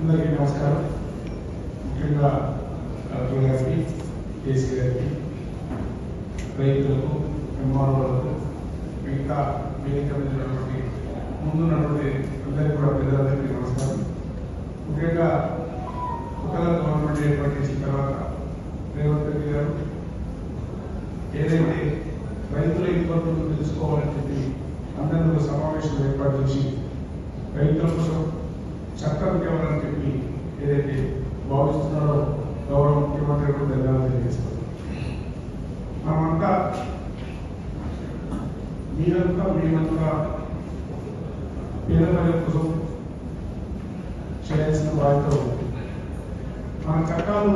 అందరికీ నమస్కారం. ముఖ్యంగా కలెక్టర్ గారికి కేసీ గారికి రైతులకు ఎంఆర్ఓలకు మిగతా వేదిక మీద ముందున్నటువంటి అందరికీ కూడా పెద్దలందరికీ నమస్కారం. ముఖ్యంగా కొత్తగా గవర్నమెంట్ ఏర్పాటు తర్వాత రేవంత్ రెడ్డి గారు ఏదైతే రైతుల ఇబ్బందులు తెలుసుకోవాలని చెప్పి అందరినీ సమావేశం ఏర్పాటు చేసి రైతుల కోసం చట్టం తేవాలని చెప్పి ఏదైతే భావిస్తున్నారో గౌరవ ముఖ్యమంత్రి కూడా ధన్యవాదాలు తెలియజేస్తారు మనమంతా మీరంతా మేమంతా పేద ప్రజల కోసం చేయాల్సిన బాధ్యత ఉంది. మన చట్టాలు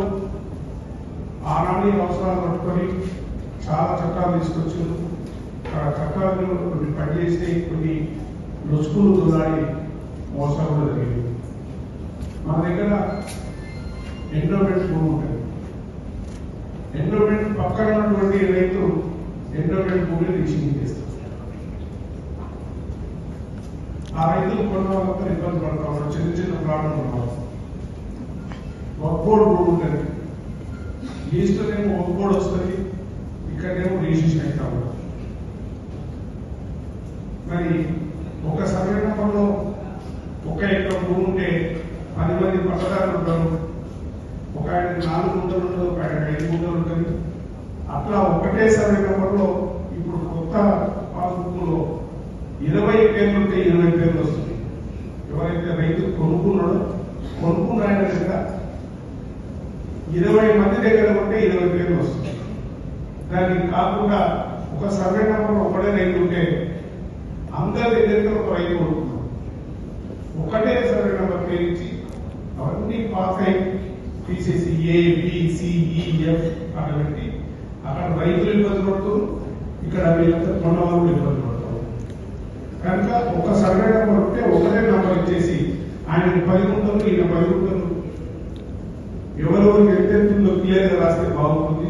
ఆనాడి అవసరాలు పట్టుకొని చాలా చట్టాలు తీసుకొచ్చారు. ఆ చట్టాలను కొన్ని పనిచేస్తే కొన్ని రుచుకులు దులాడి మోసాలు కూడా జరిగింది మన దగ్గర ఎండోమెంట్ భూమి ఉంటుంది. ఎండోమెంట్ పక్కన ఉన్నటువంటి రైతు ఎండోమెంట్ భూమిని రీచింగ్ చేస్తారు ఆ రైతులు కొన్ని వాళ్ళంతా ఇబ్బంది పడతా ఉన్నారు చిన్న చిన్న ప్రాబ్లం ఉన్నారు ఒక్కోడు భూమి ఉంటుంది. లీస్ట్లోనేమో ఒక్కోడు వస్తుంది. ఇక్కడేమో రిజిస్ట్రేషన్ అవుతా ఉంటుంది. మరి ఒక సర్వే నెంబర్లో ఒక ఎకరం భూమి ఉంటే పది మంది పట్టదారులు ఉంటారు ఒక ఆయన నాలుగు గుంటలు ఉంటుంది ఒక ఆయన ఐదు గుంటలు ఉంటుంది. అట్లా ఒకటే సర్వే నెంబర్లో ఇప్పుడు కొత్త పాస్బుక్లో ఇరవై పేర్లు ఉంటే ఇరవై పేర్లు వస్తుంది ఎవరైతే రైతు కొనుక్కున్నాడో కొనుక్కున్న ఆయన దగ్గర ఇరవై మంది దగ్గర ఉంటే ఇరవై పేర్లు వస్తుంది దానికి కాకుండా ఒక సర్వే నెంబర్ ఒకటే రైతు ఉంటే అందరి దగ్గర ఒక రైతు కొనుక్కున్నాడు. ఒకటే సర్వే నెంబర్ పేరించి అవన్నీ పాస్ అయి తీసేసి ఏ బిసిఈఎఫ్ అక్కడ పెట్టి అక్కడ రైతులు ఇబ్బంది పడుతూ ఇక్కడ వీళ్ళంతా కొండవాళ్ళు ఇబ్బంది పడతారు కనుక ఒక సర్వే నెంబర్ ఉంటే ఒకటే నెంబర్ ఇచ్చేసి ఆయన పది గుంటలు ఈయన పది గుంటలు. ఎవరెవరికి ఎంత ఎంతుందో క్లియర్ రాస్తే బాగుంటుంది.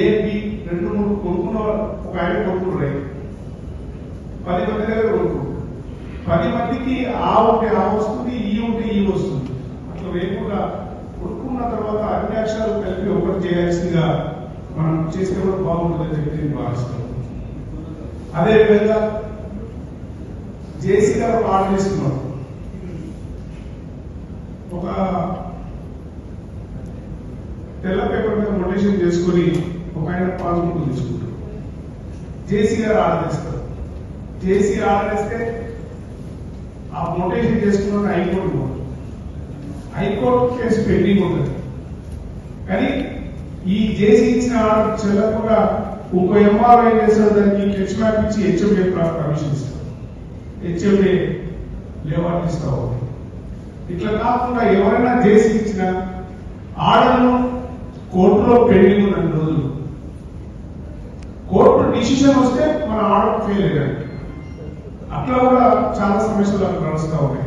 ఏ బి రెండు మూడు కొనుక్కున్న ఒక ఆయన కొనుక్కున్న రైతు. పది మంది దగ్గర కొనుక్కుంటారు పది మందికి ఆ ఉంటే ఆ వస్తుంది ఈ ఉంటే ఈ వస్తుంది అట్లా లేకుండా కొనుక్కున్న తర్వాత కలిపి ఒకటి చేయాల్సిందిగా మనం చేస్తే కూడా బాగుంటుందని చెప్పి నేను భావిస్తున్నాను. అదే విధంగా జేసీ గారు ఆర్డర్ చేస్తున్నారు ఒక తెల్ల పేపర్ మీద మొటేషన్ చేసుకొని ఒక ఆయన పాస్బుక్ తీసుకుంటారు. జేసీ గారు ఆర్డర్ చేస్తారు జేసీ ఆర్డర్ చేస్తే ఆ మొటేషన్ చేసుకున్న హైకోర్టు హైకోర్టు కేసు పెండింగ్ ఉంటుంది. కానీ ఈ జేసీ ఇచ్చిన ఆర్డర్ చెల్లకుండా ఇంకో ఎంఆర్ఓ ఏం చేస్తాడు దానికి కెచ్ మ్యాప్ ఇచ్చి హెచ్ఎండే పర్మిషన్ ఇస్తాడు హెచ్ఎండే లేవాట్ ఉంది ఇట్లా కాకుండా ఎవరైనా జేసీ ఇచ్చిన ఆర్డర్ను కోర్టులో పెండింగ్ ఉన్న రోజులు. కోర్టు డిసిషన్ వస్తే మన ఆర్డర్ ఫెయిల్ అయ్యాడు అట్లా కూడా చాలా సమస్యలు నడుస్తూ ఉన్నాయి.